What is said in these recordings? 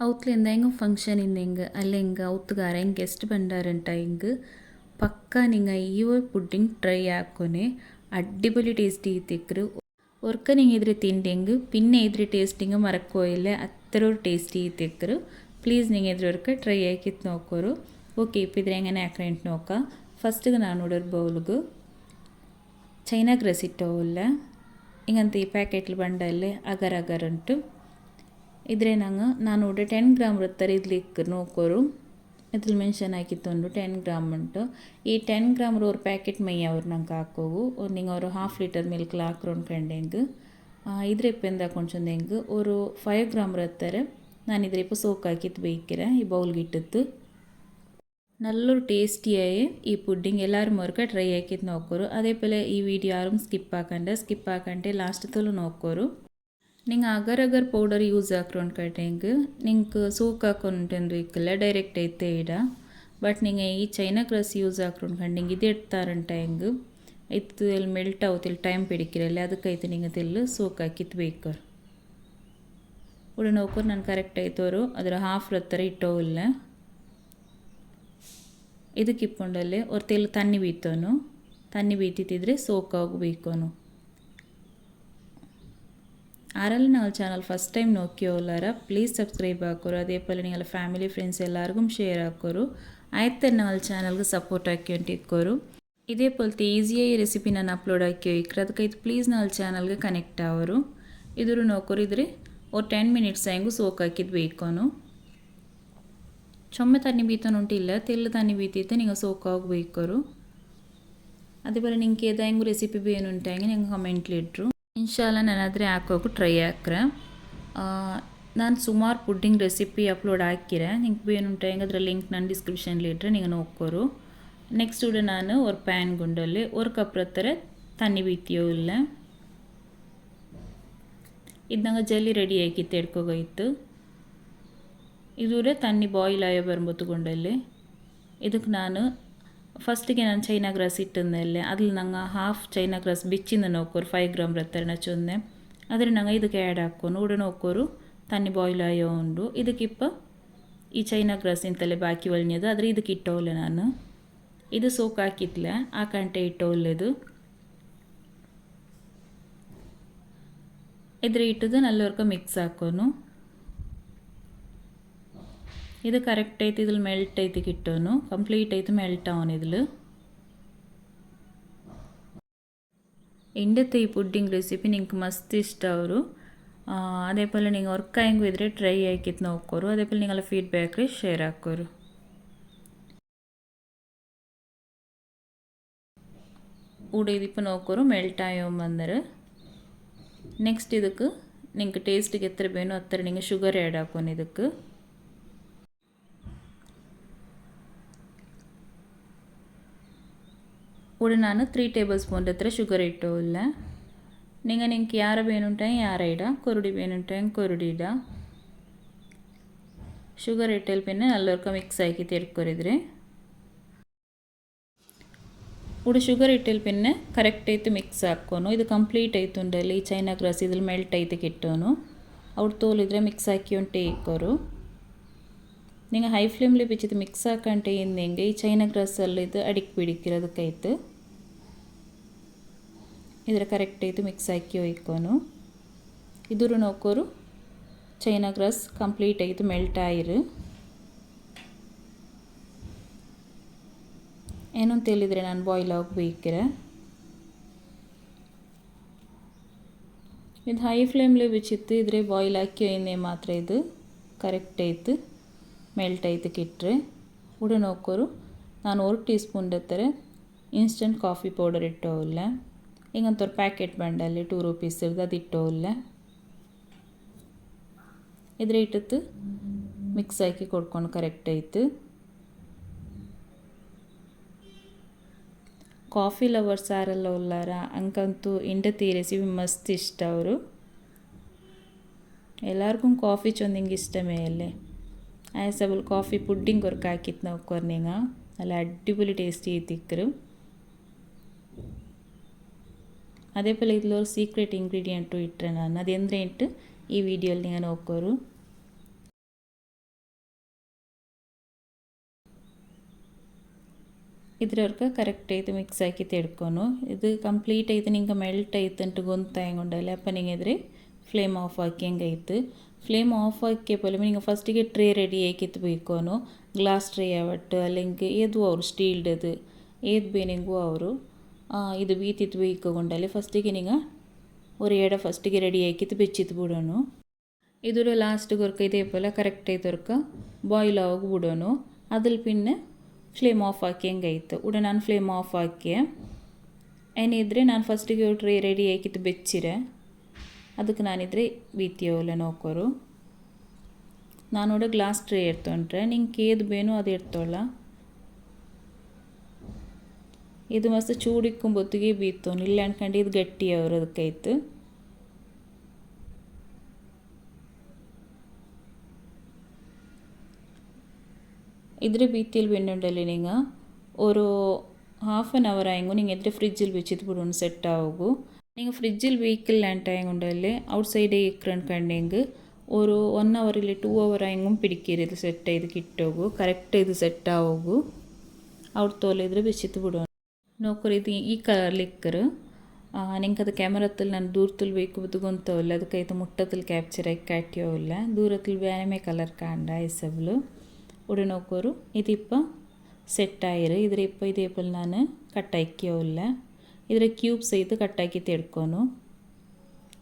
ಅವತ್ತು ಎಂದಾಯಂಗೆ ಫಂಕ್ಷನ್ ಇಂದೆಂಗೆ ಅಲ್ಲ ಹಿಂಗೆ ಅವತ್ತುಗಾರ ಹಿಂಗೆ ಗೆಸ್ಟ್ ಬಂದಾರಂಟ ಹಿಂಗೆ ಪಕ್ಕ ನಿಂಗೆ ಈ ಪುಡ್ಡಿಂಗ್ ಟ್ರೈ ಹಾಕೋನೆ അടിപൊളി ടേസ്റ്റ് ചെയ്തിക്കറ് ഒർക്ക നിങ്ങൾ ഇതിൽ തിണ്ടെങ്കിൽ പിന്നെ ഇതിൽ ടേസ്റ്റിങ് മറക്കോയില്ല അത്ര ഒരു ടേസ്റ്റ് ചെയ്തിക്കറ് ಪ್ಲೀಸ್ ನೀವು ಇದ್ರವರೆಗೆ ಟ್ರೈ ಹಾಕಿತ್ತು ನೋಕೋರು ಓಕೆ ಇಪ್ಪ ಇದ್ರೆ ಹೆಂಗೆ ಹಾಕೊಂಡು ನೋಕ ಫಸ್ಟಿಗೆ ನಾನು ನೋಡೋರು ಬೌಲ್ಗೆ ಚೈನಾಗ್ ರಸಿಟ್ಟೋಲ್ಲ ಹಿಂಗಂತ ಈ ಪ್ಯಾಕೆಟ್ಲು ಬಂಡಲ್ಲಿ ಅಗರ್ ಅಗರ್ ಉಂಟು ಇದ್ರೆ ನಂಗೆ, ನಾನು ಒಡೆ ಟೆನ್ ಗ್ರಾಮ್ ಇರ್ತಾರೆ ಇದ್ಲಿಕ್ಕೆ ನೋಕೋರು ಇದ್ರಲ್ಲಿ ಮೆನ್ಷನ್ ಆಗಿತ್ತು ಒಂದು ಟೆನ್ ಗ್ರಾಮ್ ಉಂಟು. ಈ ಟೆನ್ ಗ್ರಾಮ್ ಅವ್ರ ಪ್ಯಾಕೆಟ್ ಮೈಯ ಅವ್ರು ನಂಗೆ ಹಾಕೋವು. ನಿಂಗೆ ಅವರು ಹಾಫ್ ಲೀಟರ್ ಮಿಲ್ಕ್ ಹಾಕ್ರೋ ಕಂಡೆಂಗೆ ಇದ್ರೆ ಪೆಂದ ಹೆಂಗೆ. ಅವರು ಫೈವ್ ಗ್ರಾಮ್ ಇರ್ತಾರೆ ನಾನು ಇದ್ರೆ ಇಪ್ಪ ಸೋಕ್ ಹಾಕಿತ್ತು ಬೇಯ್ಕಿರ ಈ ಬೌಲ್ಗೆ ಪುಡ್ಡಿಂಗ್ ಎಲ್ಲರೂ ಮೊರ್ಕ ಟ್ರೈ ಹಾಕಿದ್ದು ನೋಕೋರು ಅದೇ ട്രൈ ಈ ವಿಡಿಯೋ ಯಾರು ಸ್ಕಿಪ್ ಹಾಕಂಡ ಸ್ಕಿಪ್ ಹಾಕಂಡೆ ಲಾಸ್ಟ್ ತಲು ನೋಕೋರು நீங்கள் அகர் ಅಗರ್ ಪೌಡರ್ ಯೂಸ್ ಆಕ್ರೊಂಡ್ಕಟ್ಟೆಂಗೆ ನಿಂಗೆ ಸೂಕಾಕೊಂಟೆಂದು ಇಕ್ಕಲ್ಲ ಡೈರೆಕ್ಟ್ ಐತೆ ಇಡ ಬಟ್ ನಿಂಗೆ ಈ ಚೈನಾ ಕ್ರಸ್ ಯೂಸ್ ಆಕ್ರೊಂಡ್ಕಂಡು ನಿಂಗೆ ಇದು ಇಡ್ತಾರಂಟ ಹೆಂಗೆ ಇತ್ತು ಇಲ್ಲಿ ಮೆಲ್ಟ್ ಆವತ್ತಿಲ್ಲ ಟೈಮ್ ಪಿಡಿಕಿರಲ್ಲ ಅದಕ್ಕೈತೆ ನಿಂಗೆ ತಿಲ್ಲು ಸೂಕಾಕಿತ್ತು ಬೇಕಾರ ಉಳಿ ನೋಡ್ಕೊಂಡು ನಾನು ಕರೆಕ್ಟ್ ಆಯ್ತವರು ಅದರ ಹಾಫ್ ರತ್ತರ ಇಟ್ಟೋವಿಲ್ಲ ಇದಕ್ಕೆ ಇಪ್ಪೊಂಡಲ್ಲಿ ಒರ್ತಿಲ್ಲ ತಣ್ಣಿ ಬೀತೋನು ತಣ್ಣಿ ಬೀತಿತ್ತಿದ್ರೆ ಸೋಕಾಗಬೇಕೋನು ஆரல் நாள் சேனல் ஃபஸ்ட் ಟೈಮ್ ನೋಕ್ಕಿಯೋಲ್ಲಾರ ಪ್ಲೀಸ್ ಸಬ್ಸ್ಕ್ರೈಬ್ ಹಾಕೋರು ಅದೇ ಪಲ್ಲಿ ನಿಲ್ಲ ಫ್ಯಾಮಿಲಿ ಫ್ರೆಂಡ್ಸ್ ಎಲ್ಲರಿಗೂ ಶೇರ್ ಹಾಕೋರು ಆಯ್ತು ನಾಲ್ ಚಾನಲ್ಗೆ ಸಪೋರ್ಟ್ ಹಾಕ್ಯಂಟು ಇಕ್ಕೋರು ಇದೇ ಪಲ್ತಿ ಈಸಿಯಾಗಿ ರೆಸಿಪಿ ನಾನು ಅಪ್ಲೋಡ್ ಹಾಕ್ಯೋ ಇಕ್ರೆ ಅದಕ್ಕೈದು ಪ್ಲೀಸ್ ನಾಲ್ ಚಾನಲ್ಗೆ ಕನೆಕ್ಟ್ ಆಗೋರು ಇದ್ರು ನೋಕೋರಿದ್ರೆ ಓ ಟೆನ್ ಮಿನಿಟ್ಸ್ ಹಂಗೂ ಸೋಕ್ ಹಾಕಿದ್ದು ಬೇಕೋನು ಚೊಮ್ಮೆ ತಣ್ಣಿ ಬೀತನುಂಟಿಲ್ಲ ತೆಲ್ಲ ತಣ್ಣಿ ಬೀತೈತೆ ನಿಂಗೆ ಸೋಕಾಗಿ ಬೇಕೋರು ಅದೇ ಬರ ನಿಂಗೆ ಏದಾಯಂಗೂ ರೆಸಿಪಿ ಬೇನುಂಟಾಗಿ ನಿಂಗೆ ಕಮೆಂಟ್ಲಿಟ್ರು ಇನ್ಶಾಲ್ಲ ನಾನು ಆದರೆ ಹಾಕೋಕೆ ಟ್ರೈ ಹಾಕ್ರೆ ನಾನು ಸುಮಾರು ಪುಡ್ಡಿಂಗ್ ರೆಸಿಪಿ ಅಪ್ಲೋಡ್ ಹಾಕಿರೆ ನಿಂಗೆ ಬೇನುಂಟು ಹೆಂಗದ್ರ ಲಿಂಕ್ ನಾನು ಡಿಸ್ಕ್ರಿಪ್ಷನ್ಲಿ ಇಟ್ಟರೆ ನೀವು ನೋಡ್ಕೋರು ನೆಕ್ಸ್ಟ್ ಉಡ ನಾನು ஒரு ಪ್ಯಾನ್ ಗುಂಡಲ್ಲಿ ஒரு ಕಪ್ ರತ್ತರ ತಣ್ಣಿ ಬೀತಿಯೋ ಇಲ್ಲ ಇದ್ದಂಗೆ ಜಲ್ಲಿ ರೆಡಿ ಆಕಿತ್ತು ಎಡ್ಕೋಗೋಯ್ತು ಇದೂರೆ ತಣ್ಣಿ ಬಾಯ್ಲ್ ಆಯೋ ಬರ್ಬೋದು ಗುಂಡಲ್ಲಿ ಇದಕ್ಕೆ ನಾನು ಫಸ್ಟಿಗೆ ನಾನು ಚೈನಾ ಗ್ರಾಸ್ ಇಟ್ಟಂದಲ್ಲೇ ಅದ್ರಲ್ಲಿ ನಂಗೆ ಹಾಫ್ ಚೈನಾ ಗ್ರಾಸ್ ಬಿಚ್ಚಿಂದ ನೋಕೋರು ಫೈವ್ ಗ್ರಾಮ್ ರತ್ತರ ಚೊಂದೆ ಆದರೆ ನಂಗೆ ಇದಕ್ಕೆ ಆ್ಯಡ್ ಹಾಕೋನು ಉಡ ನೋಕೋರು ತನ್ನಿ ಬಾಯ್ಲ್ ಆಯೋ ಉಂಡು. ಇದಕ್ಕಿಪ್ಪ ಈ ಚೈನಾ ಗ್ರಾಸ್ ಇಂತಲೇ ಬಾಕಿ ಒಳ್ಳೆಯದು ಆದರೆ ಇದಕ್ಕೆ ಇಟ್ಟೋಲ್ಲ ನಾನು. ಇದು ಸೋಕ್ ಹಾಕಿತ್ಲೆ ಆ ಕಂಟೆ ಇಟ್ಟೋಲ್ಲದು ಇದ್ರ ಇಟ್ಟದು ನಲ್ಲವರ್ಕ ಮಿಕ್ಸ್ ಹಾಕೋನು. ఇది కరెక్ట్ అయితే ఇది మెల్ట్ అయితే కిట్టాను కంప్లీట్ అయితే మెల్ట్ అవును ఇది ಎಂಡತ್ತೆ ಈ ಪುಡ್ಡಿಂಗ್ ರೆಸಿಪಿ ನಿಂಗೆ ಮಸ್ತ್ ಇಷ್ಟ ಅವರು ಅದೇ ಪಲ್ಲ ನಿಂಗೆ ವರ್ಕ್ ಆಯಂಗು ಇದ್ದರೆ ಟ್ರೈ ಆಯ್ಕಿತ್ತು ನೋಕ್ಕೋರು ಅದೇ ಪಲ್ಲ ನಿಂಗೆಲ್ಲ ಫೀಡ್ಬ್ಯಾಕ್ ಶೇರ್ ಹಾಕೋರು ಉಡೇದಿಪ್ಪ ನೋಕ್ಕೋರು ಮೆಲ್ಟ್ ಆಯೋಂಬಂದರೆ ನೆಕ್ಸ್ಟ್ ಇದಕ್ಕೆ ನಿಂಗೆ ಟೇಸ್ಟ್ಗೆ ಎತ್ತರ ಬೇನು ಹತ್ತರ ನಿಂಗೆ ಶುಗರ್ ಆ್ಯಡ್ ಹಾಕೋನು ಇದಕ್ಕೆ ಕೂಡ ನಾನು ತ್ರೀ ಟೇಬಲ್ ಸ್ಪೂನ್ ಹತ್ರ ಶುಗರ್ ಇಟ್ಟು ಇಲ್ಲ ನಿಂಗೆ ನಿಂಗೆ ಯಾರ ಬೇನು ಟೈಮ್ ಯಾರ ಇಡ? ಕುರುಡಿ ಬೇನು ಟೈಮ್ ಕುರುಡಿ ಶುಗರ್ ಇಟ್ಟಲ್ಲಿ ಪಿನ್ನ ನಲ್ವರ್ಕ ಮಿಕ್ಸ್ ಹಾಕಿ ತಿರ್ಕೊರಿದ್ರಿ. ಕೂಡ ಶುಗರ್ ಇಟ್ಟಲ್ ಪಿನ್ನ ಕರೆಕ್ಟ್ ಆಯ್ತು ಮಿಕ್ಸ್ ಹಾಕೋನು ಇದು ಕಂಪ್ಲೀಟ್ ಆಯ್ತು ಉಂಡಲ್ಲಿ ಈ ಚೈನಾ ಗ್ರಾಸ್ ಇದ್ರಲ್ಲಿ ಮೆಲ್ಟ್ ಆಯ್ತು ಕಿಟ್ಟೋನು. ಅವ್ರು ತೋಲಿದ್ರೆ ಮಿಕ್ಸ್ ಹಾಕಿ ಒಂಟಿ ಇಕ್ಕೋರು. ನಿಂಗೆ ಹೈ ಫ್ಲೇಮ್ಲಿ ಬಿಚ್ಚಿದ್ದು ಮಿಕ್ಸ್ ಹಾಕೊಂಡು ಹಿಂದೆ ಈ ಚೈನಾ ಗ್ರಾಸಲ್ಲಿ ಇದು ಅಡಿಕ್ ಬಿಡಿಕ್ಕಿರೋದಕ್ಕೈತು. ಇದರ ಕರೆಕ್ಟ್ ಇದು ಮಿಕ್ಸ್ ಹಾಕಿ ಒಯ್ಕೋನು. ಇದ್ರ ನೋಕೋರು ಚೈನಾ ಗ್ರಾಸ್ ಕಂಪ್ಲೀಟ್ ಆಯಿತು ಮೆಲ್ಟ್ ಆಯಿರು ಏನಂತ ಹೇಳಿದರೆ ನಾನು ಬಾಯ್ಲ್ ಆಗಬೇಕಿರ ಇದು ಹೈ ಫ್ಲೇಮ್ಲಿ ಬಿಚ್ಚಿತ್ತು, ಇದ್ರೆ ಬಾಯ್ಲ್ ಹಾಕಿ ಇನ್ನೇ ಮಾತ್ರ ಇದು. ಕರೆಕ್ಟ್ ಆಯ್ತು. ಮೆಲ್ಟ್ ಆಯ್ತು ಕಿಟ್ರೆ. ಉಡ ನೋಕೋರು ನಾನು one teaspoon instant coffee powder ಇಟ್ಟೋಲ್ಲ ಹಿಂಗಂತ ഒരു ಪ್ಯಾಕೆಟ್ ಬಂಡಲ್ಲಿ ಟೂ ರುಪೀಸ್ ಇರ್ದು ಅದು ಇಟ್ಟೋಲ್ಲ ಇದ್ರ ಇಟ್ಟತ್ತು ಮಿಕ್ಸ್ ಹಾಕಿ ಕೊಡ್ಕೊಂಡು ಕರೆಕ್ಟ್ ಆಯ್ತು ಕಾಫಿ ಲವರ್ಸ್ ಯಾರೆಲ್ಲ ಉಲ್ಲಾರ ಅಂಕಂತೂ ಇಂಡತಿ ರೆಸಿಪಿ ಮಸ್ತ್ ಇಷ್ಟ ಅವರು ಎಲ್ಲರಿಗೂ ಕಾಫಿ ಚೊಂದಿಂಗೆ ಇಷ್ಟಮೇ ಅಲ್ಲೇ ಆಯಸಬಲ್ ಕಾಫಿ ಪುಡ್ಡಿಂಗ್ ವರ್ಕ್ ಹಾಕಿತ್ತು ನಾವು ಕೊರ್ನಿಂಗ നല്ല അടിപൊളി ടേസ്റ്റ് ಅದೇ ಪಲ್ಲೆ ಇದ್ಲು ಸೀಕ್ರೆಟ್ ಇಂಗ್ರೀಡಿಯೆಂಟು ಇಟ್ಟರೆ ನಾನು ಅದೆಂದ್ರೆ ಇಟ್ಟು ಈ ವಿಡಿಯೋಲಿ ನಾನು ಹೋಗೋರು ಇದ್ರವರ್ಗೆ ಕರೆಕ್ಟ್ ಐತೆ ಮಿಕ್ಸ್ ಹಾಕಿ ತೆಡ್ಕೊನು ಇದು ಕಂಪ್ಲೀಟ್ ಐತೆ ನಿಂಗೆ ಮೆಲ್ಟ್ ಐತೆ ಅಂಟು ಗೊಂತ ಹೆಂಗೊಂಡಲ್ಲ ಅಪ್ಪ ನಿಂಗೆದ್ರೆ ಫ್ಲೇಮ್ ಆಫ್ ಹಾಕಿ ಹೆಂಗೈತೆ ಫ್ಲೇಮ್ ಆಫ್ ಹಾಕಿ ಪಲ್ಲೆ ನಿಂಗೆ ಫಸ್ಟಿಗೆ ಟ್ರೇ ರೆಡಿ ಏಕಿತ್ತು ಬೇಕೋನು ಗ್ಲಾಸ್ ಟ್ರೇ ಯಾವಟ್ಟು ಅಲ್ಲಿಂಗೆ ಎದು ಅವರು ಸ್ಟೀಲ್ಡದು ಏದು ಬೇನಿಂಗು ಅವರು ಇದು ಬೀ ಇಕ್ಕೊಂಡಲ್ಲಿ ಫಸ್ಟಿಗೆ ನಿಂಗ ஒரு ಎಡ ಫಸ್ಟಿಗೆ ರೆಡಿ ಆಯ್ಕಿತ್ತು ಬೆಚ್ಚಿತ್ತು ಬಿಡೋಣ ಇದರ ಲಾಸ್ಟ್ ಗೊರ್ಕ ಇದೇ ಪಲ್ಲ ಕರೆಕ್ಟ್ ಆಯ್ತು ಬಾಯ್ಲ್ ಆಗಿ ಬಿಡೋಣ ಅದ್ರ ಪಿನ್ನ ಫ್ಲೇಮ್ ಆಫ್ ಹಾಕಿ ಹೆಂಗಾಯ್ತು ಉಡ, ನಾನು ಫ್ಲೇಮ್ ಆಫ್ ಹಾಕಿ. ಏನಿದ್ರೆ ನಾನು ಫಸ್ಟಿಗೆ ಟ್ರೇ ರೆಡಿ ಆಯ್ಕಿತ್ತು ಬೆಚ್ಚಿರೆ. ಅದಕ್ಕೆ ನಾನಿದ್ರೆ ಬೀತಿಯೋಲ್ಲ ನೋಕೋರು ನಾನು ನಾನೋಡ ಗ್ಲಾಸ್ ಟ್ರೇ ಇರ್ತೊಂಡ್ರೆ ನಿಂಗೆ ಕೇದು ಬೇನು ಅದು ಇರ್ತೋಳ ಇದು ಮಸ್ತ್ ಚೂಡಿಕ್ಕೊಂಬೊತ್ತಿಗೆ ಬೀತೋನು ಇಲ್ಲ ಅನ್ಕೊಂಡು ಇದು ಗಟ್ಟಿ ಅವ್ರು ಅದಕ್ಕೈತು ಇದ್ರ ಬೀತಿಯಲ್ಲಿ ಬೆನ್ನುಂಡಲ್ಲಿ ನಿಂಗ ഒരു ഹാഫ് ആൻ അവർ ആയെങ്കിൽ നിങ്ങൾ എത്ര ഫ്രിഡ്ജിൽ വെച്ചിട്ട് വിടുന്നു സെറ്റ് ആവുകൂ നിങ്ങൾ ഫ്രിഡ്ജിൽ വെയ്ക്കില്ലാണ്ടായ കൊണ്ടല്ലേ ഔട്ട് സൈഡ് ഇക്കറൻ കണ്ടെങ്കിൽ ഒരു ಒನ್ ಅವರ್ ಇಲ್ಲ ಟೂ ಅವರ್ ಆಯಂಗೂ ಪಿಡಿಕೇರಿ ಇದು ಸೆಟ್ ಇದು ಕಿಟ್ಟೋಗು ಕರೆಕ್ಟ್ ಇದು ಸೆಟ್ ಆಗೋಗು ಅವ್ರು ತೋಲಿದ್ರೆ ಬೆಚ್ಚಿತ್ತು ಬಿಡೋಣ ನೌಕರಿ ಇದು ಈ ಕಲಿಕ್ಕರು ನಿಂಗೆ ಅದು ಕ್ಯಾಮರತ್ತಲ್ಲಿ ನಾನು ದೂರದಲ್ಲಿ ಬೇಕು ಬದುಕೊಂತವಲ್ಲ ಅದಕ್ಕೆ ಇದು ಮುಟ್ಟದಲ್ಲಿ ಕ್ಯಾಪ್ಚರ್ ಆಗಿ ಕಾಟಿಯೋಲ್ಲ ದೂರದಲ್ಲಿ ಬೇರೆ ಕಲರ್ ಕಾಂಡ ಎಸಬ್ಲು ಉಡೆ ನೋಕೋರು ഇതിപ്പോൾ സെറ്റായിര് ഇതിപ്പോൾ ഇതേപോലെ ഞാൻ കട്ടാക്കിയോല്ല ഇതിൽ ക്യൂബ് ചെയ്ത് കട്ടാക്കി തെടുക്കോನು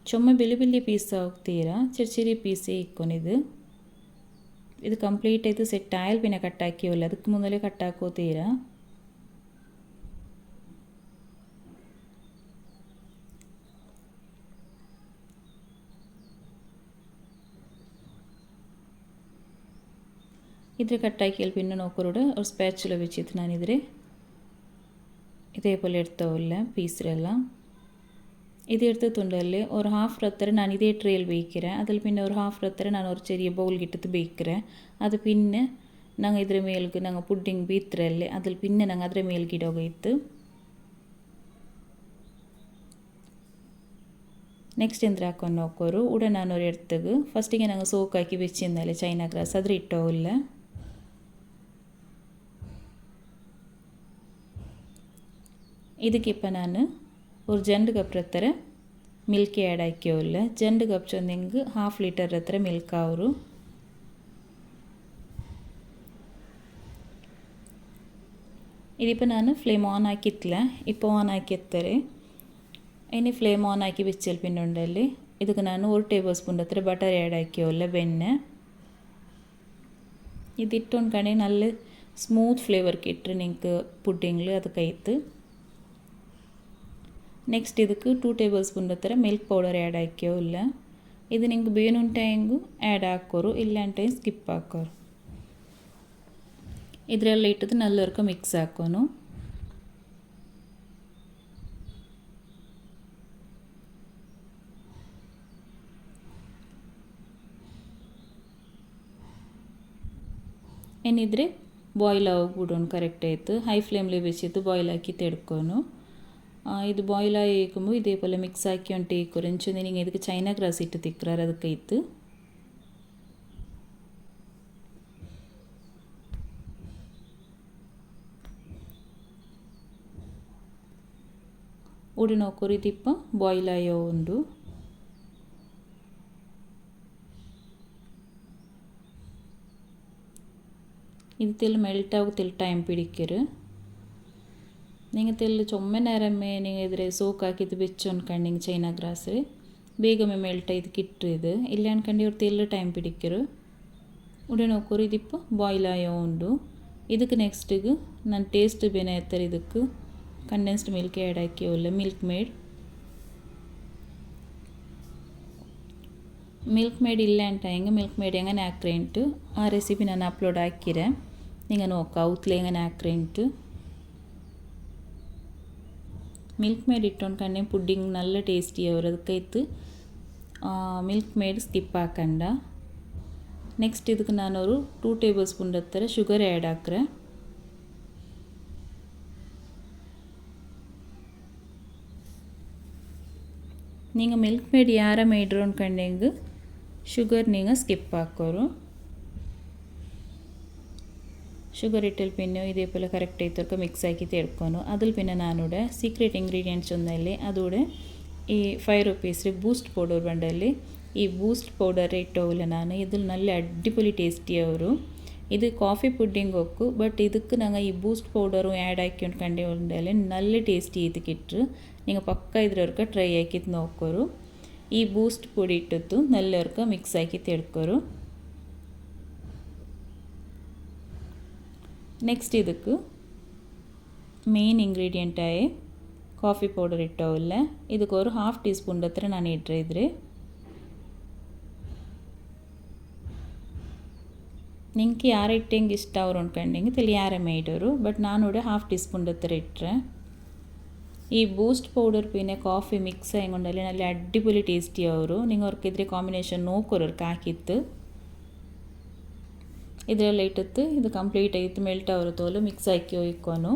ചുമ ബില്ലി ബില്ലി പീസ് ആകുത്തീരാ ചെറിയ ചെറിയ പീസേ ഇക്കോണിത് ഇത് കംപ്ലീറ്റ് ചെയ്ത് സെറ്റായാൽ പിന്നെ കട്ടാക്കിയോല്ല അതിക്ക് മുന്നിൽ കട്ടാക്കോ തീരാ ಇದರ ಕಟ್ಟಾಕಿಯಲ್ಲಿ ಪಿನ್ನ ನೋಕರೋಡು ಅವ್ರು ಸ್ಪ್ಯಾಚುಲ വെച്ചിട്ട് ನಾನಿದ್ರೆ ഇതേപോലെ എടുത്തോല്ല പീസിലല്ല ഇതെടുത്തിട്ടുണ്ടല്ലേ ഒരു ഹാഫ് റത്തര ഞാൻ ഇതേ ട്രേയിൽ ബേക്കിറേ അതിൽ പിന്നെ ഒരു ഹാഫ് റത്തര ഞാൻ ഒരു ചെറിയ ബൗൾ ഇട്ടിട്ട് ബേക്കിറേ അത് പിന്നെ ഞങ്ങൾ ഇതിൻ്റെ മേൽക്ക് ഞങ്ങൾ പുഡിങ് ബീത്തരല്ലേ അതിൽ പിന്നെ ഞങ്ങൾ അതിൻ്റെ മേൽക്ക് ഇടുക ഇത്ത് ನೆಕ್ಸ್ಟ್ ಎಂದ್ರೆ ಹಾಕೊಂಡು ಹೋಗೋರು ಉಡ ನಾನು ಎಡ್ತಗೆ ಫಸ್ಟಿಗೆ ನಂಗೆ ಸೋಕಾಕಿ ಬೆಚ್ಚಿಂದಲೆ ಚೈನಾ ಗ್ರಾಸ್ ಆದರೆ ಇಟ್ಟೋಲ್ಲ ഇട്ടോല്ല ಇದಕ್ಕಿಪ್ಪ ನಾನು ഒരു രണ്ട് കപ്പ് ಹತ್ರ ಮಿಲ್ಕ್ ಆ್ಯಡ್ ಹಾಕ್ಯವಲ್ಲ ಜಂಡು ಕಪ್ ಚೊಂದಿಂಗ್ ಹಾಫ್ ಲೀಟರ್ ಹತ್ರ ಮಿಲ್ಕ್ ಅವರು ഇതിപ്പോൾ ഞാൻ ഫ്ലെയിം ഓൺ ആക്കിയിട്ടില്ല ഇപ്പോൾ ഓൺ ആക്കിയെത്തരെ ഇനി ഫ്ലെയിം ഓൺ ആക്കി വെച്ചാൽ പിന്നെ ഉണ്ടല്ലേ ಇದಕ್ಕೆ ನಾನು ഒരു ಟೇಬಲ್ ಸ್ಪೂನ್ ಹತ್ರ ಬಟರ್ ಆ್ಯಡ್ ಹಾಕಿಯವಲ್ಲ ಬೆಣ್ಣೆ ഇതിട്ടോണ്ട് കണി നല്ല സ്മൂത്ത് ഫ്ലേവർ കിട്ടും നിങ്ങൾക്ക് പുഡിങ്ങിൽ അത് കയ്ത്ത് ನೆಕ್ಸ್ಟ್ ಇದಕ್ಕೆ ಟೂ ಟೇಬಲ್ ಸ್ಪೂನ್ ಹತ್ತಿರ ಮಿಲ್ಕ್ ಪೌಡರ್ ಆ್ಯಡ್ ಹಾಕ್ಯವಲ್ಲ ಇದು ನಿಂಗೆ ಬೇನು ಹೆಂಗು ಆ್ಯಡ್ ಹಾಕೋರು, ಇಲ್ಲಾಂಟೆ ಸ್ಕಿಪ್ ಹಾಕೋರು. ಇದರೆಲ್ಲ ಇಟ್ಟದ್ದು ನಲ್ಲವರೆಗೂ ಮಿಕ್ಸ್ ಹಾಕೋನು. ಏನಿದ್ರೆ ಬಾಯ್ಲ್ ಆಗೋಗ್ಬಿಡೋಣ ಕರೆಕ್ಟ್ ಆಯಿತು. ಹೈ ಫ್ಲೇಮ್ಲಿ ಬೆಚ್ಚಿದ್ದು ಬಾಯ್ಲ್ ಹಾಕಿ ತೆಡ್ಕೊನು. இது பாயில் ஆகிக்கும்போது இதே போல் மிக்ஸ் ஆக்கியோன்ட்டு குறைஞ்சி வந்து நீங்கள் இதுக்கு சைனா கிராஸ் இட்டு திக்கிறார் அதுக்கு இது ಉಡಿ ನಾವು ಕುರಿದಿಪ್ಪ ಬಾಯ್ಲ್ ಆಯೋ ಒಂದು ಇದು ತಿಲ್ ಮೆಲ್ಟ್ ಆಗಿ ತಿಲ್ ಟೈಮ್ ಪಿಡಿಕ್ಕಿರು ನಿಂಗೆ ತೆಲ್ಲು ಚೊಮ್ಮೆನೆ ರಮ್ಮೆ ನಿಂಗೆ ಇದ್ರೆ ಸೋಕಾಕಿದ್ದು ಬೆಚ್ಚೊಂದು ಕಣ್ಣು ನಿಂಗೆ ಚೈನಾ ಗ್ರಾಸ್ ರೀ ಬೇಗಮೆ ಮೆಲ್ಟ ಇದು ಕಿಟ್ಟು ಇದು ಇಲ್ಲ ಅನ್ಕಂಡು ಇವ್ರು ತೆಲ್ಲು ಟೈಮ್ ಪಿಡಿಕ್ಕರು ಉಡನೆ ಒಕ್ಕೂರು ಇದಿಪ್ಪು ಬಾಯ್ಲ್ ಆಯೋ ಉಂಡು ಇದಕ್ಕೆ ನೆಕ್ಸ್ಟಿಗೆ ನಾನು ಟೇಸ್ಟ್ ಬೇನೆ ಎತ್ತರ ಇದಕ್ಕೆ കണ്ടൻസ്ഡ് മിൽക്ക് ആഡ് ആക്കിയോല്ല മിൽക്ക് മെയ്ഡ് മിൽക്ക് മെയ്ഡ് ഇല്ല എങ്കിൽ മിൽക്ക് മെയ്ഡ് എങ്ങനെ ആക്രേന്റ് ആ റെസിപ്പി ഞാൻ അപ്ലോഡ് ആക്കിരേ നിങ്ങൾ നോക്കാം ഔത്തിൽ എങ്ങനെ ആക്രേന്റ് ಮಿಲ್ಕ್ ಮೇಡ್ ಇಟ್ಕೊಂಡ್ಕಂಡೆ ಪುಡ್ಡಿಂಗ್ ನಲ್ಲ ಟೇಸ್ಟಿ ಅವರು ಅದಕ್ಕೈತು ಮಿಲ್ಕ್ ಮೇಡ್ ಸ್ಕಿಪ್ ಹಾಕಂಡ ನೆಕ್ಸ್ಟ್ ಇದಕ್ಕೆ ನಾನವರು ಟೂ ಟೇಬಲ್ ಸ್ಪೂನ್ ಹತ್ತಿರ ಶುಗರ್ ಆ್ಯಡ್ ಹಾಕ್ರೆ நீங்கள் மில்க் மேட் யாரை மேய்டுறோன்னு கண்டேங்க சுகர் நீங்கள் ஸ்கிப் ஆக்கோரும் ಶುಗರ್ ಹಿಟ್ಟಲ್ಲಿ ಪಿನ್ನು ಇದೇಪೋಲೆ ಕರೆಕ್ಟ್ ಈ ತರಕ ಮಿಕ್ಸ್ ಆಗಿ ತೆಡ್ಕೊನು ಅದ್ರಲ್ಲಿ ಪಿನ್ನ ನಾನೂಡೆ ಸೀಕ್ರೆಟ್ ಇಂಗ್ರೀಡಿಯೆಂಟ್ಸ್ ಒಂದಲ್ಲಿ ಅದೂಡೆ ಈ ಫೈವ್ ರುಪೀಸ್ ರೀ ಬೂಸ್ಟ್ ಪೌಡರ್ ಬಂಡಲ್ಲಿ ಈ ಬೂಸ್ಟ್ ಪೌಡರ್ ಇಟ್ಟೋಗಲ್ಲ ನಾನು ಇದ್ರಲ್ಲಿ ನಲ್ಲ ಅಡ್ಡಿಪೊಲಿ ಟೇಸ್ಟಿ ಅವರು ಇದು ಕಾಫಿ ಪುಡ್ಡಿಂಗ್ ಒಕ್ಕು ಬಟ್ ಇದಕ್ಕೆ ನಂಗೆ ಈ ಬೂಸ್ಟ್ ಪೌಡರು ಆ್ಯಡ್ ಹಾಕಿ ಉಂಡ್ಕಂಡು ಉಂಡಲ್ಲಿ ನಲ್ಲ ಟೇಸ್ಟಿ ಇದಕ್ಕಿಟ್ರು நீங்கள் பக்கா இதுவரைக்க ட்ரை ஆக்கி நோக்கரு ಈ ಬೂಸ್ಟ್ ಪುಡಿ ಇಟ್ಟಿತ್ತು ನಲ್ಲವರ್ಕ ಮಿಕ್ಸ್ ಹಾಕಿ ತೆಡ್ಕೊರು ನೆಕ್ಸ್ಟ್ ಇದಕ್ಕೆ ಮೇನ್ ಇಂಗ್ರೀಡಿಯೆಂಟಾಯೇ ಕಾಫಿ ಪೌಡರ್ ಇಟ್ಟವಿಲ್ಲ ಇದಕ್ಕೆ ஒரு ಹಾಫ್ ಟೀ ಸ್ಪೂನ್ ಹತ್ರ ನಾನು ಇಟ್ಟರೆ ಇದ್ರೆ ನಿಂಗೆ ಯಾರು ಇಟ್ಟಂಗೆ ಇಷ್ಟ ಅವ್ರು ಅಂದ್ಕೊಂಡಂಗೆ ತಿಳಿ ಯಾರೇ ಮೇಡೋರು ಬಟ್ ನಾನೂಡೆ ಹಾಫ್ ಟೀ ಸ್ಪೂನ್ ಹತ್ರ ಇಟ್ಟರೆ ഈ ബൂസ്റ്റ് പൗഡർ പിന്നെ കോഫി മിക്സ് ആയതുകൊണ്ടല്ലേ നല്ല അടിപൊളി ടേസ്റ്റി ആവും നിങ്ങൾ ഓർക്കെതിരെ കോമ്പിനേഷൻ നോക്കൊരു കാക്കിത്ത് ಇದರೆಲ್ಲ ಇಟ್ಟತ್ತು ಇದು ಕಂಪ್ಲೀಟ್ ಆಯಿತು ಮೆಲ್ಟ್ ಅವರು ತೋಲು ಮಿಕ್ಸ್ ಹಾಕಿ ಒಯ್ಕೊನು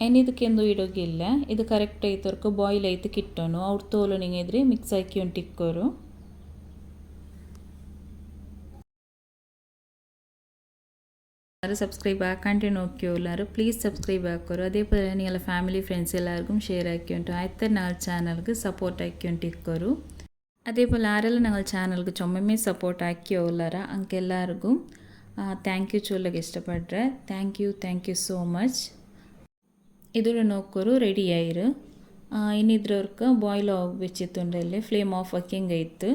ಇನ್ನು ಇದಕ್ಕೆಂದು ಇಡೋಗಿಲ್ಲ ಇದು ಕರೆಕ್ಟ್ ಆಯ್ತವ್ರಿಗೆ ಬಾಯ್ಲ್ ಆಯ್ತು ಕಿಟ್ಟೋನು ಅವ್ರ ತೋಲು ನಿಂಗೆ ಇದ್ರೆ ಮಿಕ್ಸ್ ಹಾಕಿ ಉಂಟಿಕ್ಕೋರು ಎಲ್ಲರೂ ಸಬ್ಸ್ಕ್ರೈಬ್ ಹಾಕೊಂಡೇನು ಹೋಗ್ಯೋ ಎಲ್ಲರೂ ಪ್ಲೀಸ್ ಸಬ್ಸ್ಕ್ರೈಬ್ ಹಾಕೋರು ಅದೇ ಪೋಲ ನೀಲ್ಲ ಫ್ಯಾಮಿಲಿ ಫ್ರೆಂಡ್ಸ್ ಎಲ್ಲರಿಗೂ ஷேர் ஆக்கிட்டு அடுத்த நாள் சேனலுக்கு சப்போர்ட் ஆக்கிட்டு இருக்கோரு அதே போல் ஆரெல்லாம் நாங்கள் சேனலுக்கு சும்மே சப்போர்ட் ஆக்கி உள்ளார அங்கே எல்லாருக்கும் தேங்க்யூ சொல்லக்கு இஷ்டப்படுறேன் thank you thank you so much ಇದರ ನೋಕ್ಕರು ರೆಡಿ ಆಯಿರು ಇನ್ನಿದ್ರವ್ರಕ್ಕೆ ಬಾಯ್ಲ್ ಹೋಗ್ಬಿಚ್ಚಿತ್ತುಂಡಲ್ಲೇ ಫ್ಲೇಮ್ ಆಫ್ ಹಾಕಿಂಗ್ ಆಯಿತು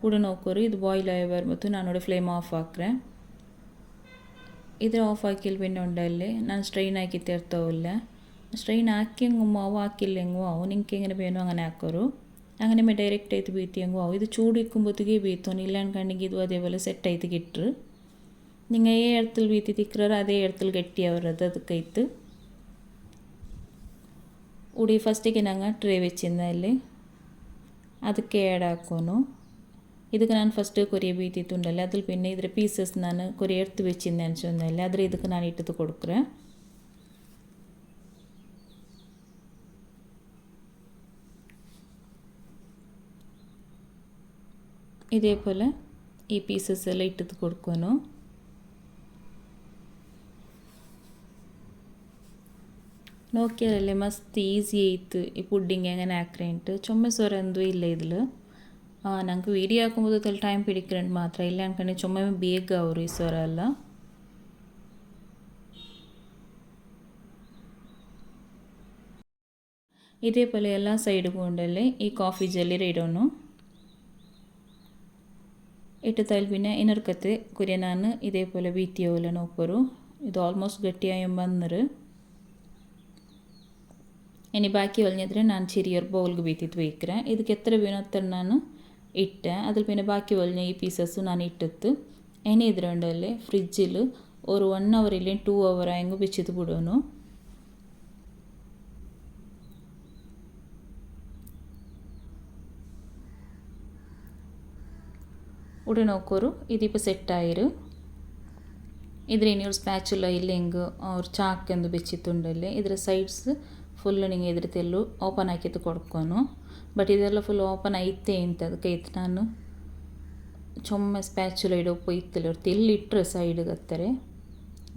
ಕೂಡ ನೋಕ್ಕರು ಇದು ಬಾಯ್ಲ್ ಆಗಿ ಬರ್ಬೋದು ನಾನು ಫ್ಲೇಮ್ ಆಫ್ ಹಾಕ್ರೆ ಇದು ಆಫ್ ಹಾಕಿಲ್ಲ ಪಿನ್ ಉಂಡಲ್ಲಿ ನಾನು ಸ್ಟ್ರೈನ್ ಆಕಿ തീർത്തോല്ല. സ്ട്രെയിൻ ആക്കിയെങ്കുമ്പോൾ ആവും ആക്കിയില്ലെങ്കും ആവും. നിങ്ങൾക്ക് എങ്ങനെ വേണോ അങ്ങനെ ആക്കരു? അങ്ങനെ ഡയറക്റ്റ് ആയിട്ട് ബീറ്റ് ചെയ്യുമ്പോൾ ആവും. ഇത് ചൂട് വെക്കുമ്പോഴത്തേക്ക് ബീത്തും ഇല്ലാണ്ടെങ്കിൽ ഇതും അതേപോലെ സെറ്റായിട്ട് കിട്ടും നിങ്ങൾ ഏ ഇടത്തിൽ വീത്തി തിക്കറോ അതേ ഇടത്തിൽ കെട്ടിയാവരുത് അതൊക്കെ ഇത്ത് ഉടി ഫസ്റ്റിക്ക് ഞങ്ങൾ ട്രേ വെച്ചിരുന്നാൽ ಅದಕ್ಕೆ ಆ್ಯಡ್ ಹಾಕೋನು ಇದಕ್ಕೆ ನಾನು ಫಸ್ಟ್ ಕೊರಿಯ ಬೀತಿತ್ತುಂಡಲ್ಲ ಅದ್ರ ಪಿನ್ನೆ ಇದರ ಪೀಸಸ್ ನಾನು ಕೊರಿಯ ಎಡ್ತು ವೆಚ್ಚಿಂದ ಅನ್ಸೊಂದಲ್ಲ ಆದರೆ ಇದಕ್ಕೆ ನಾನು ಇಟ್ಟದು ಕೊಡುಕ್ರೆ ഇതേപോലെ ഈ പീസസ് എല്ലാം ഇട്ടത് കൊടുക്കാനോ നോക്കിയാലല്ലേ മസ്ത് ഈസി ആയിട്ട് ഈ പുഡിങ് എങ്ങനെ ആക്കറിയിട്ട് ചുമ സ്വരം എന്തും ಇಲ್ಲ ഇതിൽ നമുക്ക് വീഡിയോ ಹಾಕೊಂಬೋದು ತಲೆ ಟೈಮ್ ಪಿಡಿಕ್ರಂಡು ಮಾತ್ರ ಇಲ್ಲ ಅನ್ಕೊಂಡು ಚೊಮ್ಮೆ ಬೇಗ ಅವರು ಈ ಸರ ഇതേപോലെ എല്ലാ സൈഡ് കൊണ്ടല്ലേ ഈ കോഫി ജെല്ലി ഇടണം. ഇട്ടത്താൽ പിന്നെ ഇനർക്കത്ത് കുര്യനാണ് ഇതേപോലെ വീത്തിയ പോലെ ഇത് ഓൾമോസ്റ്റ് ഗട്ടിയായും വന്നിറ്. ഇനി ബാക്കി ഒളിഞ്ഞതിന് ഞാൻ ചെറിയൊരു ബൗൾക്ക് വീത്തിത്ത് വയ്ക്കുക ഇതൊക്കെ എത്ര വീണത്തണ്ണാണ് ഇട്ട് അതിൽ പിന്നെ ബാക്കി വലിഞ്ഞ ഈ പീസസ് ഞാൻ ഇട്ടിട്ട് ഇനി ഇതിലുണ്ടല്ലേ ഫ്രിഡ്ജിൽ ഒരു വൺ അവർ ഇല്ലെങ്കിൽ ടു അവർ ആയെങ്കിൽ വെച്ചിട്ട് ಬಿಡೋನು ഉടനെ നോക്കൊരു ഇതിപ്പോൾ സെറ്റായിരു ಇದ್ರ ಇನ್ನು ಸ್ಪ್ಯಾಚುಲ ಇಲ್ಲೆಂಗ್ ಅವ್ರು ಚಾಕ್ ಎಂದು ಬೆಚ್ಚಿತ್ತುಂಡಲ್ಲಿ ಇದರ ಸೈಡ್ಸ್ ಫುಲ್ ನಿಂಗೆ ಇದ್ರ ತೆಲ್ಲು ಓಪನ್ ಹಾಕಿತ್ತು ಕೊಡ್ಕೊನು ಬಟ್ ಇದೆಲ್ಲ ಫುಲ್ ಓಪನ್ ಐತೆ ಅಂತ ಅದಕ್ಕೆ ಐತೆ ನಾನು ಚೊಮ್ಮೆ ಸ್ಪ್ಯಾಚುಲ ಇಡೋ ಪೊಯ್ತಲ್ಲ ಅವ್ರು ತೆಲ್ಲಿಟ್ರೆ ಸೈಡ್ಗೆ ಹತ್ತಾರೆ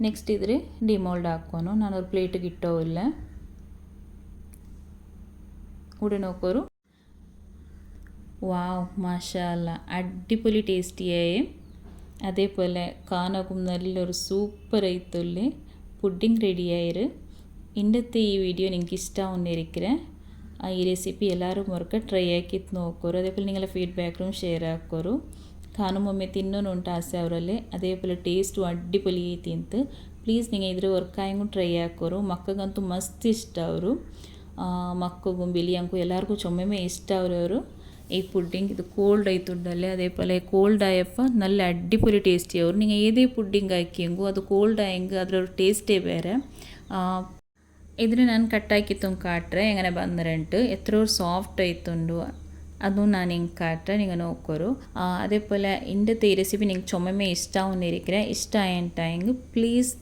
ನೆಕ್ಸ್ಟ್ ಇದ್ರೆ ಡಿಮೋಲ್ಡ್ ಹಾಕೋನು ನಾನು ಅವ್ರ ಪ್ಲೇಟಿಗೆ ഇല്ല ഉടനെ നോക്കൊരു വാവ് മാഷാല്ല അടിപൊളി ടേസ്റ്റിയായ അതേപോലെ കാണാനും നല്ലൊരു സൂപ്പർ ആയിത്തുള്ളി പുഡിംഗ് ഇന്നത്തെ ഈ വീഡിയോ നിങ്ങൾക്ക് ഇഷ്ടമെന്നിരിക്കുന്ന ഈ റെസിപ്പി എല്ലാവരും ഓർക്ക് ട്രൈ ആക്കി നോക്കൂ. അതേപോലെ നിങ്ങളെ ഫീഡ്ബാക്കും ഷെയർ ആക്കൂ. കാണും മമ്മി തിന്നോണ്ട് ആസാവല്ലേ അതേപോലെ ടേസ്റ്റും അടിപൊളിയായി തിന്ത് പ്ലീസ് നിങ്ങൾ ഇതിൽ ഉറക്കായും ട്രൈ ആക്കൂ. മക്കൾക്കു മസ്ത് ഇഷ്ടാവൂ. മക്കും ബിലിയാക്കും എല്ലാവർക്കും ചുമ്മേ ഇഷ്ടാവൂ ഈ പുഡിങ് ഇത് കോൾഡ് ആയിട്ടുണ്ടല്ലേ? അതേപോലെ കോൾഡ് ആയപ്പോൾ നല്ല അടിപൊളി ടേസ്റ്റ് ആവും. നിങ്ങൾ ഏതേ പുഡിങ് ആക്കിയെങ്കിലും അത് കോൾഡ് ആയെങ്കിൽ അതിലൊരു ടേസ്റ്റേ വേറെ ಇದನ್ನು ನಾನು ಕಟ್ಟಾಕಿ ತುಂಬ ಕಾಟ್ರೆ ಎಂಗನೆ ಬಂದ್ರಂಟು ಎತ್ರ ಸಾಫ್ಟ್ ಆಯ್ತುಂಡು ಅದು ನಾನು ಹಿಂಗೆ ಕಾಟ್ರೆ ನೀವು നോക്കൊരു അതേപോലെ എന്റെ ಇಷ್ಟ റെസിപ്പി ಇಷ್ಟ ചുമമേ ഇഷ്ടാവുന്നിരിക്കുക ഇഷ്ടമായിട്ടായെങ്കിൽ പ്ലീസ്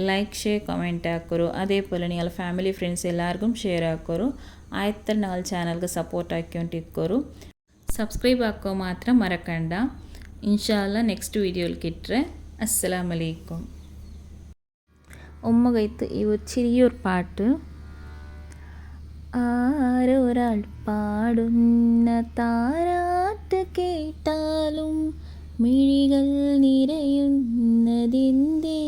ലൈക്ക് ഷെയർ കമന്റ് ആക്കൊരു അതേപോലെ നിങ്ങൾ ഫാമിലി ഫ്രണ്ട്സ് എല്ലാവർക്കും ഷെയർ ആക്കൊരു ಆಯ್ತು ನಾವು ಚಾನಲ್ಗೆ ಸಪೋರ್ಟ್ ಹಾಕ್ಯೊಂಟಿಕ್ಕೋರು ಸಬ್ಸ್ಕ್ರೈಬ್ ಹಾಕೋ ಮಾತ್ರ ಮರಕಂಡ ಇನ್ಶಾಲ್ಲ ನೆಕ್ಸ್ಟ್ ವೀಡಿಯೋಲಿ ಕಿಟ್ರೆ ಅಸ್ಸಲಾಮಲೈಕುಮ್ ഉമ്മ കൈത്ത് ഈ ഒരു ചെറിയൊരു പാട്ട്. ആരൊരാൾ പാടുന്ന താരാട്ട് കേട്ടാലും മിഴികൾ നിറയുന്നതിന്റെ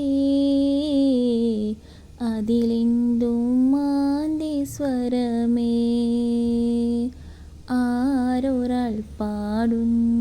അതിലെന്തും മാന്തി സ്വരമേ. ആരൊരാൾ പാടുന്ന